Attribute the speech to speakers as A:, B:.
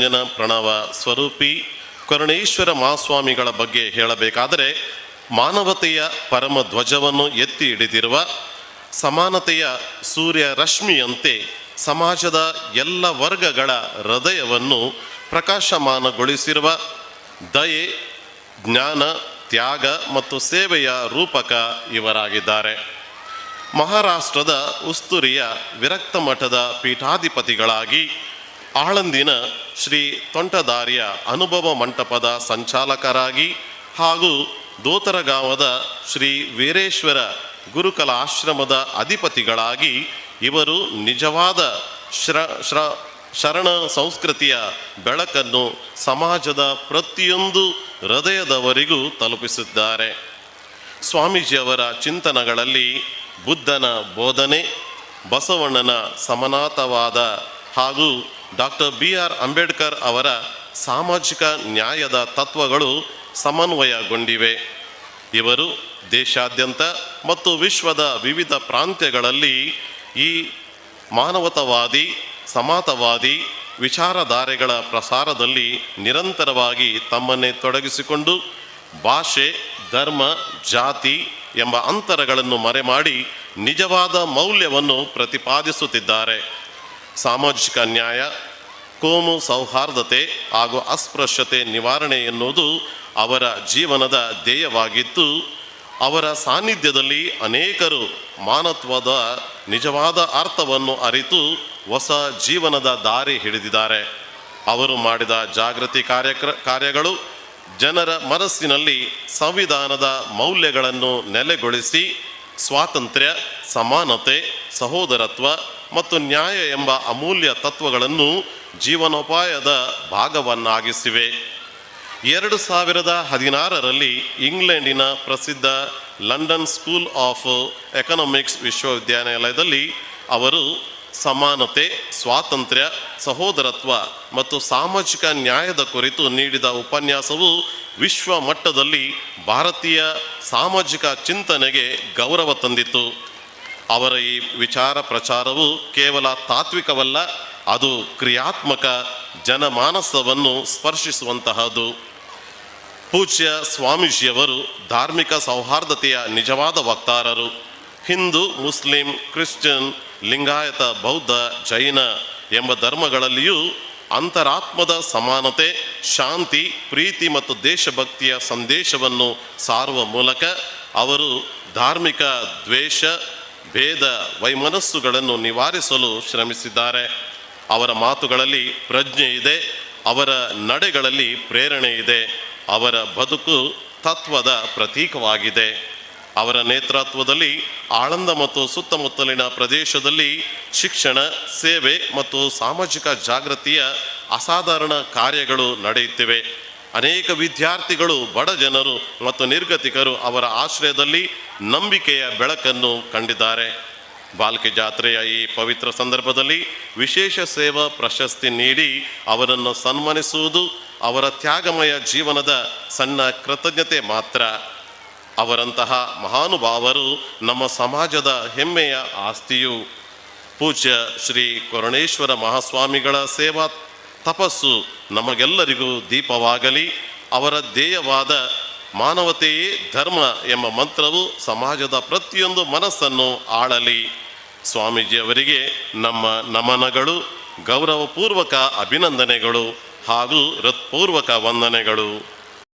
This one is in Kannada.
A: ಜನ ಪ್ರಣವ ಸ್ವರೂಪಿ ಕರುಣೇಶ್ವರ ಮಹಾಸ್ವಾಮಿಗಳ ಬಗ್ಗೆ ಹೇಳಬೇಕಾದರೆ ಮಾನವತೆಯ ಪರಮ ಧ್ವಜವನ್ನು ಎತ್ತಿ ಹಿಡಿದಿರುವ ಸಮಾನತೆಯ ಸೂರ್ಯ ರಶ್ಮಿಯಂತೆ ಸಮಾಜದ ಎಲ್ಲ ವರ್ಗಗಳ ಹೃದಯವನ್ನು ಪ್ರಕಾಶಮಾನಗೊಳಿಸಿರುವ ದಯೆ, ಜ್ಞಾನ, ತ್ಯಾಗ ಮತ್ತು ಸೇವೆಯ ರೂಪಕ ಇವರಾಗಿದ್ದಾರೆ. ಮಹಾರಾಷ್ಟ್ರದ ಉಸ್ತುರಿಯ ವಿರಕ್ತ ಮಠದ ಪೀಠಾಧಿಪತಿಗಳಾಗಿ ಆಳಂದಿನ ಶ್ರೀ ತೊಂಟದಾರ್ಯ ಅನುಭವ ಮಂಟಪದ ಸಂಚಾಲಕರಾಗಿ ಹಾಗೂ ದೋತರಗಾಂವದ ಶ್ರೀ ವೀರೇಶ್ವರ ಗುರುಕಲಾಶ್ರಮದ ಅಧಿಪತಿಗಳಾಗಿ ಇವರು ನಿಜವಾದ ಶ್ರ ಶ್ರ, ಶರಣ ಸಂಸ್ಕೃತಿಯ ಬೆಳಕನ್ನು ಸಮಾಜದ ಪ್ರತಿಯೊಂದು ಹೃದಯದವರಿಗೂ ತಲುಪಿಸಿದ್ದಾರೆ. ಸ್ವಾಮೀಜಿಯವರ ಚಿಂತನಗಳಲ್ಲಿ ಬುದ್ಧನ ಬೋಧನೆ, ಬಸವಣ್ಣನ ಸಮನಾತವಾದ ಹಾಗೂ ಡಾಕ್ಟರ್ ಬಿ ಆರ್ ಅಂಬೇಡ್ಕರ್ ಅವರ ಸಾಮಾಜಿಕ ನ್ಯಾಯದ ತತ್ವಗಳು ಸಮನ್ವಯಗೊಂಡಿವೆ. ಇವರು ದೇಶಾದ್ಯಂತ ಮತ್ತು ವಿಶ್ವದ ವಿವಿಧ ಪ್ರಾಂತ್ಯಗಳಲ್ಲಿ ಈ ಮಾನವತವಾದಿ, ಸಮಾತವಾದಿ ವಿಚಾರಧಾರೆಗಳ ಪ್ರಸಾರದಲ್ಲಿ ನಿರಂತರವಾಗಿ ತಮ್ಮನ್ನೇ ತೊಡಗಿಸಿಕೊಂಡು ಭಾಷೆ, ಧರ್ಮ, ಜಾತಿ ಎಂಬ ಅಂತರಗಳನ್ನು ಮರೆಮಾಡಿ ನಿಜವಾದ ಮೌಲ್ಯವನ್ನು ಪ್ರತಿಪಾದಿಸುತ್ತಿದ್ದಾರೆ. ಸಾಮಾಜಿಕ ನ್ಯಾಯ, ಕೋಮು ಸೌಹಾರ್ದತೆ ಹಾಗೂ ಅಸ್ಪೃಶ್ಯತೆ ನಿವಾರಣೆ ಎನ್ನುವುದು ಅವರ ಜೀವನದ ಧ್ಯೇಯವಾಗಿದ್ದು, ಅವರ ಸಾನ್ನಿಧ್ಯದಲ್ಲಿ ಅನೇಕರು ಮಾನತ್ವದ ನಿಜವಾದ ಅರ್ಥವನ್ನು ಅರಿತು ಹೊಸ ಜೀವನದ ದಾರಿ ಹಿಡಿದಿದ್ದಾರೆ. ಅವರು ಮಾಡಿದ ಜಾಗೃತಿ ಕಾರ್ಯಕ್ರ, ಕಾರ್ಯಗಳು ಜನರ ಮನಸ್ಸಿನಲ್ಲಿ ಸಂವಿಧಾನದ ಮೌಲ್ಯಗಳನ್ನು ನೆಲೆಗೊಳಿಸಿ, ಸ್ವಾತಂತ್ರ್ಯ, ಸಮಾನತೆ, ಸಹೋದರತ್ವ ಮತ್ತು ನ್ಯಾಯ ಎಂಬ ಅಮೂಲ್ಯ ತತ್ವಗಳನ್ನು ಜೀವನೋಪಾಯದ ಭಾಗವನ್ನಾಗಿಸಿವೆ. ಎರಡು ಸಾವಿರದ ಹದಿನಾರರಲ್ಲಿ ಇಂಗ್ಲೆಂಡಿನ ಪ್ರಸಿದ್ಧ ಲಂಡನ್ ಸ್ಕೂಲ್ ಆಫ್ ಎಕನಾಮಿಕ್ಸ್ ವಿಶ್ವವಿದ್ಯಾನಿಲಯದಲ್ಲಿ ಅವರು ಸಮಾನತೆ, ಸ್ವಾತಂತ್ರ್ಯ, ಸಹೋದರತ್ವ ಮತ್ತು ಸಾಮಾಜಿಕ ನ್ಯಾಯದ ಕುರಿತು ನೀಡಿದ ಉಪನ್ಯಾಸವು ವಿಶ್ವ ಮಟ್ಟದಲ್ಲಿ ಭಾರತೀಯ ಸಾಮಾಜಿಕ ಚಿಂತನೆಗೆ ಗೌರವ ತಂದಿತು ಅವರ ಈ ವಿಚಾರ ಪ್ರಚಾರವು ಕೇವಲ ತಾತ್ವಿಕವಲ್ಲ, ಅದು ಕ್ರಿಯಾತ್ಮಕ ಜನಮಾನಸವನ್ನು ಸ್ಪರ್ಶಿಸುವಂತಹದ್ದು. ಪೂಜ್ಯ ಸ್ವಾಮೀಜಿಯವರು ಧಾರ್ಮಿಕ ಸೌಹಾರ್ದತೆಯ ನಿಜವಾದ ವಕ್ತಾರರು. ಹಿಂದೂ, ಮುಸ್ಲಿಂ, ಕ್ರಿಶ್ಚಿಯನ್, ಲಿಂಗಾಯತ, ಬೌದ್ಧ, ಜೈನ ಎಂಬ ಧರ್ಮಗಳಲ್ಲಿಯೂ ಅಂತರಾತ್ಮದ ಸಮಾನತೆ, ಶಾಂತಿ, ಪ್ರೀತಿ ಮತ್ತು ದೇಶಭಕ್ತಿಯ ಸಂದೇಶವನ್ನು ಸಾರುವ ಮೂಲಕ ಅವರು ಧಾರ್ಮಿಕ ದ್ವೇಷ ಭೇದ ವೈಮನಸ್ಸುಗಳನ್ನು ನಿವಾರಿಸಲು ಶ್ರಮಿಸಿದ್ದಾರೆ. ಅವರ ಮಾತುಗಳಲ್ಲಿ ಪ್ರಜ್ಞೆ ಇದೆ, ಅವರ ನಡೆಗಳಲ್ಲಿ ಪ್ರೇರಣೆ ಇದೆ, ಅವರ ಬದುಕು ತತ್ವದ ಪ್ರತೀಕವಾಗಿದೆ. ಅವರ ನೇತೃತ್ವದಲ್ಲಿ ಆಳಂದ ಮತ್ತು ಸುತ್ತಮುತ್ತಲಿನ ಪ್ರದೇಶದಲ್ಲಿ ಶಿಕ್ಷಣ, ಸೇವೆ ಮತ್ತು ಸಾಮಾಜಿಕ ಜಾಗೃತಿಯ ಅಸಾಧಾರಣ ಕಾರ್ಯಗಳು ನಡೆಯುತ್ತಿವೆ. ಅನೇಕ ವಿದ್ಯಾರ್ಥಿಗಳು, ಬಡ ಜನರು ಮತ್ತು ನಿರ್ಗತಿಕರು ಅವರ ಆಶ್ರಯದಲ್ಲಿ ನಂಬಿಕೆಯ ಬೆಳಕನ್ನು ಕಂಡಿದ್ದಾರೆ. ಬಾಲ್ಕಿ ಜಾತ್ರೆಯ ಈ ಪವಿತ್ರ ಸಂದರ್ಭದಲ್ಲಿ ವಿಶೇಷ ಸೇವಾ ಪ್ರಶಸ್ತಿ ನೀಡಿ ಅವರನ್ನು ಸನ್ಮಾನಿಸುವುದು ಅವರ ತ್ಯಾಗಮಯ ಜೀವನದ ಸಣ್ಣ ಕೃತಜ್ಞತೆ ಮಾತ್ರ. ಅವರಂತಹ ಮಹಾನುಭಾವರು ನಮ್ಮ ಸಮಾಜದ ಹೆಮ್ಮೆಯ ಆಸ್ತಿಯು. ಪೂಜ್ಯ ಶ್ರೀ ಕೊರಣೇಶ್ವರ ಮಹಾಸ್ವಾಮಿಗಳ ಸೇವಾ ತಪಸ್ಸು ನಮಗೆಲ್ಲರಿಗೂ ದೀಪವಾಗಲಿ. ಅವರ ಧ್ಯೇಯವಾದ ಮಾನವತೆಯೇ ಧರ್ಮ ಎಂಬ ಮಂತ್ರವು ಸಮಾಜದ ಪ್ರತಿಯೊಂದು ಮನಸ್ಸನ್ನು ಆಳಲಿ. ಸ್ವಾಮೀಜಿಯವರಿಗೆ ನಮ್ಮ ನಮನಗಳು, ಗೌರವಪೂರ್ವಕ ಅಭಿನಂದನೆಗಳು ಹಾಗೂ ಹೃತ್ಪೂರ್ವಕ ವಂದನೆಗಳು.